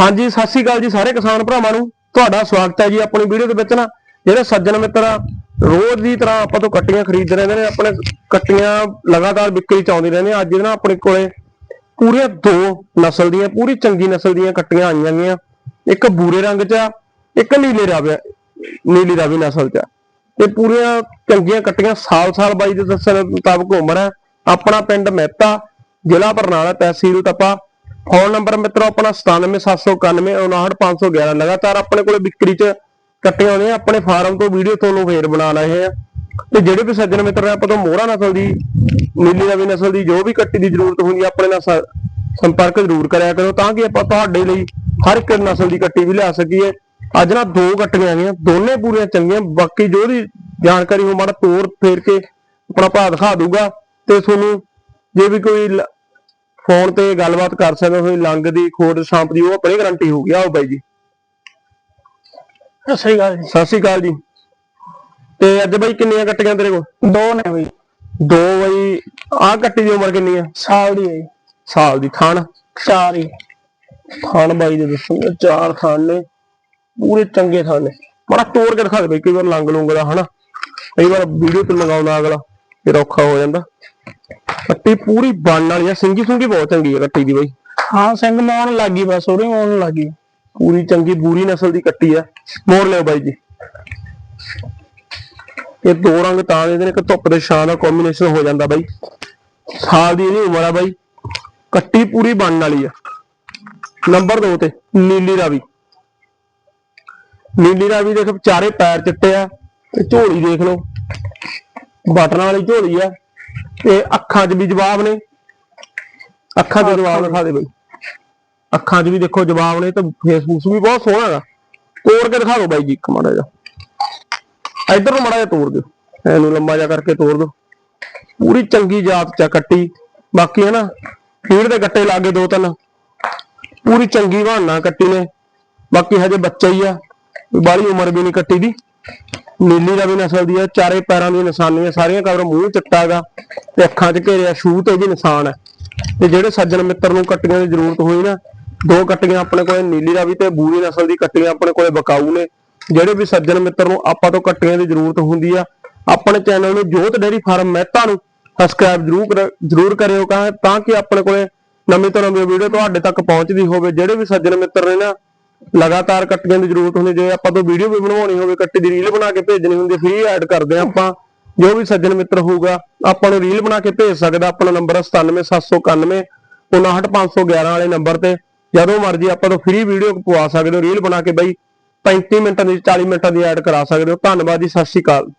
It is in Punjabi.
ਹਾਂਜੀ, ਸਤਿ ਸ਼੍ਰੀ ਅਕਾਲ ਜੀ ਸਾਰੇ ਕਿਸਾਨ ਭਰਾਵਾਂ ਨੂੰ। ਤੁਹਾਡਾ ਸਵਾਗਤ ਹੈ ਜੀ ਆਪਣੀ ਵੀਡੀਓ ਦੇ ਵਿੱਚ ਨਾ। ਜਿਹੜੇ ਸੱਜਣ ਮਿੱਤਰ ਆ, ਰੋਜ਼ ਦੀ ਤਰ੍ਹਾਂ ਆਪਾਂ ਤੋਂ ਕੱਟੀਆਂ ਖਰੀਦ ਰਹਿੰਦੇ ਨੇ, ਆਪਣੇ ਕੱਟੀਆਂ ਲਗਾਤਾਰ ਵਿਕਰੀ ਚ ਆਉਂਦੀ ਰਹਿੰਦੇ ਅੱਜ ਨਾ ਆਪਣੇ ਕੋਲੇ ਪੂਰੀਆਂ ਦੋ ਨਸਲ ਦੀਆਂ, ਪੂਰੀ ਚੰਗੀ ਨਸਲ ਦੀਆਂ ਕੱਟੀਆਂ ਆਈਆਂ ਗਈਆਂ। ਇੱਕ ਬੂਰੇ ਰੰਗ ਚ ਆ, ਇੱਕ ਨੀਲੇ ਰਾਵਿਆ ਨੀਲੀ ਰਾਵੀ ਨਸਲ ਚ ਆ। ਤੇ ਪੂਰੀਆਂ ਚੰਗੀਆਂ ਕੱਟੀਆਂ, ਸਾਲ-ਸਾਲ ਬਾਈ ਦੇ ਦੱਸਣ ਮੁਤਾਬਕ ਉਮਰ ਹੈ ਆਪਣਾ ਪਿੰਡ ਮਹਿਤਾ, ਜ਼ਿਲ੍ਹਾ ਬਰਨਾਲਾ ਤਹਿਸੀਲ ਤਪਾ। ਫੋਨ ਨੰਬਰ ਮਿੱਤਰੋ ਆਪਣਾ 9779199511 ਲਗਾਤਾਰ ਆਪਣੇ ਕੋਲੇ ਵਿਕਰੀ ਚ ਕੱਟੀਆਂ ਹੋਣੀਆਂ ਆਪਣੇ ਫਾਰਮ ਤੋਂ ਵੀਡੀਓ ਤੁਹਾਨੂੰ ਫੇਰ ਬਣਾ ਰਹੇ ਆ। ਤੇ ਜਿਹੜੇ ਵੀ ਸੱਜਣ ਮਿੱਤਰ ਆਪਾਂ ਤੋਂ ਮੋਹਰਾ ਨਸਲ ਦੀ, ਨੀਲੀ ਰਵੀ ਨਸਲ ਦੀ, ਜੋ ਵੀ ਕੱਟੀ ਦੀ ਜ਼ਰੂਰਤ ਹੁੰਦੀ ਆਪਣੇ ਨਾਲ ਸੰਪਰਕ ਜ਼ਰੂਰ ਕਰਿਆ ਕਰੋ, ਤਾਂ ਕਿ ਆਪਾਂ ਤੁਹਾਡੇ ਲਈ ਹਰ ਇੱਕ ਨਸਲ ਦੀ ਕੱਟੀ ਵੀ ਲਿਆ ਸਕੀਏ। ਅੱਜ ਨਾ ਦੋ ਕੱਟੀਆਂ ਆਈਆਂ, ਦੋਨੇ ਪੂਰੀਆਂ ਚੰਗੀਆਂ, ਬਾਕੀ ਜੋ ਦੀ ਜਾਣਕਾਰੀ ਹੋ ਮਾੜਾ ਤੋਰ ਫੇਰ ਕੇ ਆਪਣਾ ਭਾਅ ਦਿਖਾ ਦੂਗਾ। ਤੇ ਤੁਹਾਨੂੰ ਜੇ ਵੀ ਕੋਈ ਫੋਨ ਤੇ ਗੱਲਬਾਤ ਕਰ ਸਕਦੇ ਹੋ ਲੰਗ ਦੀ ਖੋੜ ਸਾਂਪ ਦੀ ਉਹ ਆਪਣੀ ਗਾਰੰਟੀ ਹੋਊਗੀ। ਆਓ ਬਾਈ ਜੀ। ਸਤਿ ਸ੍ਰੀ ਅਕਾਲ ਜੀ। ਸਤਿ ਸ਼੍ਰੀ ਅਕਾਲ ਜੀ। ਤੇ ਅੱਜ ਬਾਈ ਕਿੰਨੀਆਂ ਕੱਟੀਆਂ ਤੇਰੇ ਕੋਲ? ਦੋ ਨੇ ਬਈ। ਦੋ ਬਾਈ ਆਹ ਕੱਟੀ ਦੀ ਉਮਰ ਕਿੰਨੀ ਆ? ਸਾਲ ਦੀ ਹੈ ਜੀ। ਸਾਲ ਦੀ ਥਣ ਚਾਰ ਹੀ। ਥਣ ਬਾਈ ਦੇ ਦੱਸੂਗੇ ਚਾਰ ਥਣ ਨੇ ਪੂਰੇ ਚੰਗੇ ਥਣ ਨੇ। ਬੜਾ ਤੋੜ ਕੇ ਦਿਖਾ ਦੇ ਬਾਈ ਕਈ ਵਾਰ ਲੰਗ ਲੂੰਗ ਦਾ ਹਨਾ। ਕਈ ਵਾਰ ਵੀਡੀਓ ਤੇ ਲਗਾਉਂਦਾ ਅਗਲਾ ਫਿਰ ਔਖਾ ਹੋ ਜਾਂਦਾ। ਕੱਟੀ ਪੂਰੀ ਬਣਨ ਵਾਲੀ ਆ। ਸਿੰਗੀ ਸੁੰਗੀ ਬਹੁਤ ਚੰਗੀ ਆ ਕੱਟੀ ਦੀ ਬਾਈ। ਹਾਂ ਸਿੰਘ ਮਾਉਣ ਲੱਗੀ ਬਸ ਉਹਦੇ ਮਾਉਣ ਲੱਗੀ ਪੂਰੀ ਚੰਗੀ ਬੂਰੀ ਨਸਲ ਦੀ ਕੱਟੀ ਆ। ਮੋੜ ਲਿਓ ਬਾਈ ਜੀ। ਇਹ ਦੋ ਰੰਗ ਤਾਂ ਦੇ ਨੇ ਕਿ ਧੁੱਪ ਦੇ ਛਾਂ ਦਾ ਕੰਬੀਨੇਸ਼ਨ ਹੋ ਜਾਂਦਾ ਬਾਈ। ਸਾਲ ਦੀ ਇਹਦੀ ਉਮਰ ਆ ਬਾਈ। ਕੱਟੀ ਪੂਰੀ ਬਣਨ ਵਾਲੀ ਆ। ਨੰਬਰ 2 ਤੇ ਨੀਲੀ ਰਾਵੀ। ਨੀਲੀ ਰਾਵੀ ਦੇਖ ਚਾਰੇ ਪੈਰ ਚਿੱਟੇ ਆ। ਤੇ ਝੋਲੀ ਦੇਖ ਲਓ। ਬਟਨਾਂ ਵਾਲੀ ਝੋਲੀ ਆ। ਤੇ ਅੱਖਾਂ 'ਚ ਵੀ ਜਵਾਬ ਨੇ। ਅੱਖਾਂ 'ਚ ਜਵਾਬ ਦਿਖਾ ਦੇ ਬਾਈ। ਅੱਖਾਂ 'ਚ ਵੀ ਦੇਖੋ ਜਵਾਬ ਨੇ ਤੇ ਫੇਸਬੁੱਕ ਵੀ ਬਹੁਤ ਸੋਹਣਾ ਹੈਗਾ। ਤੋੜ ਕੇ ਦਿਖਾ ਦਿਓ ਬਾਈ ਜੀ ਇੱਕ ਮਾੜਾ ਜਿਹਾ। ਇੱਧਰ ਨੂੰ ਮਾੜਾ ਜਿਹਾ ਤੋੜ ਦਿਓ। ਇਹਨੂੰ ਲੰਬਾ ਜਿਹਾ ਕਰਕੇ ਤੋੜ ਦਿਓ। ਪੂਰੀ ਚੰਗੀ ਜਾਤ ਚ ਆ ਕੱਟੀ। ਬਾਕੀ ਹੈ ਨਾ ਫੀਡ ਦੇ ਗੱਟੇ ਲਾਗੇ ਦੋ ਤਿੰਨ। ਪੂਰੀ ਚੰਗੀ ਬਹਾਨਾ ਕੱਟੀ ਨੇ। ਬਾਕੀ ਹਜੇ ਬੱਚਾ ਹੀ ਆ। ਬਾਲੀ ਉਮਰ ਵੀ ਨਹੀਂ ਕੱਟੀ ਦੀ। ਨੀਲੀ ਦਾ ਵੀ ਨਸਲ ਦੀ ਹੈ, ਚਾਰੇ ਪੈਰਾਂ ਦੀ ਨਿਸ਼ਾਨੀਆਂ, ਸਾਰੀਆਂ ਕਵਰ ਮੂੰਹ ਚਿੱਟਾ ਹੈਗਾ ਤੇ ਅੱਖਾਂ 'ਚ ਘੇਰਿਆ ਸ਼ੂ ਤੇ ਵੀ ਨਿਸ਼ਾਨ ਹੈ। ਤੇ ਜਿਹੜੇ ਸੱਜਣ ਮਿੱਤਰ ਨੂੰ ਕੱਟੀਆਂ ਦੀ ਜ਼ਰੂਰਤ ਹੋਈ ਨਾ, ਦੋ ਕੱਟੀਆਂ ਆਪਣੇ ਕੋਲੇ ਨੀਲੀ ਰਾਵੀ ਤੇ ਬੂਰੀ ਨਸਲ ਦੀ ਕੱਟੀਆਂ ਆਪਣੇ ਕੋਲੇ ਬਕਾਊ ਨੇ। ਜਿਹੜੇ ਵੀ ਸੱਜਣ ਮਿੱਤਰ ਨੂੰ ਆਪਾਂ ਤੋਂ ਕੱਟੀਆਂ ਦੀ ਜ਼ਰੂਰਤ ਹੁੰਦੀ ਆ, ਆਪਣੇ ਚੈਨਲ ਨੂੰ ਜੋਤ ਡੇਰੀ ਫਾਰਮ ਮਹਿਤਾ ਨੂੰ ਸਬਸਕ੍ਰਾਈਬ ਜ਼ਰੂਰ ਕਰ- ਜ਼ਰੂਰ ਕਰਿਓ ਤਾਂ ਕਿ ਆਪਣੇ ਕੋਲੇ ਨਵੀਂ ਤੋਂ ਨਵੀਂ ਵੀਡੀਓ ਤੁਹਾਡੇ ਤੱਕ ਪਹੁੰਚਦੀ ਹੋਵੇ। ਜਿਹੜੇ ਵੀ ਸੱਜਣ ਮਿੱਤਰ ਨੇ ਨਾ ਲਗਾਤਾਰ ਕੱਟੀਆਂ ਦੀ ਜ਼ਰੂਰਤ ਹੁੰਦੀ ਜੇ ਆਪਾਂ ਤੋਂ ਵੀਡੀਓ ਵੀ ਬਣਵਾਉਣੀ ਹੋਵੇ, ਕੱਟੀ ਦੀ ਰੀਲ ਬਣਾ ਕੇ ਭੇਜਣੀ ਹੁੰਦੀ ਫ੍ਰੀ ਐਡ ਕਰਦੇ ਹਾਂ ਆਪਾਂ। ਜੋ ਵੀ ਸੱਜਣ ਮਿੱਤਰ ਹੋਊਗਾ, ਆਪਾਂ ਨੂੰ ਰੀਲ ਬਣਾ ਕੇ ਭੇਜ ਸਕਦਾ। ਆਪਣਾ ਨੰਬਰ 97791 59511 ਵਾਲੇ ਨੰਬਰ ਤੇ। ਜਦੋਂ ਮਰਜ਼ੀ ਆਪਾਂ ਤੋਂ ਫ੍ਰੀ ਵੀਡੀਓ ਪਵਾ ਸਕਦੇ ਹੋ ਰੀਲ ਬਣਾ ਕੇ ਬਈ। 35 ਮਿੰਟਾਂ ਦੀ 40 ਮਿੰਟਾਂ ਦੀ ਐਡ ਕਰਾ ਸਕਦੇ ਹੋ। ਧੰਨਵਾਦ ਜੀ, ਸਤਿ ਸ਼੍ਰੀ ਅਕਾਲ।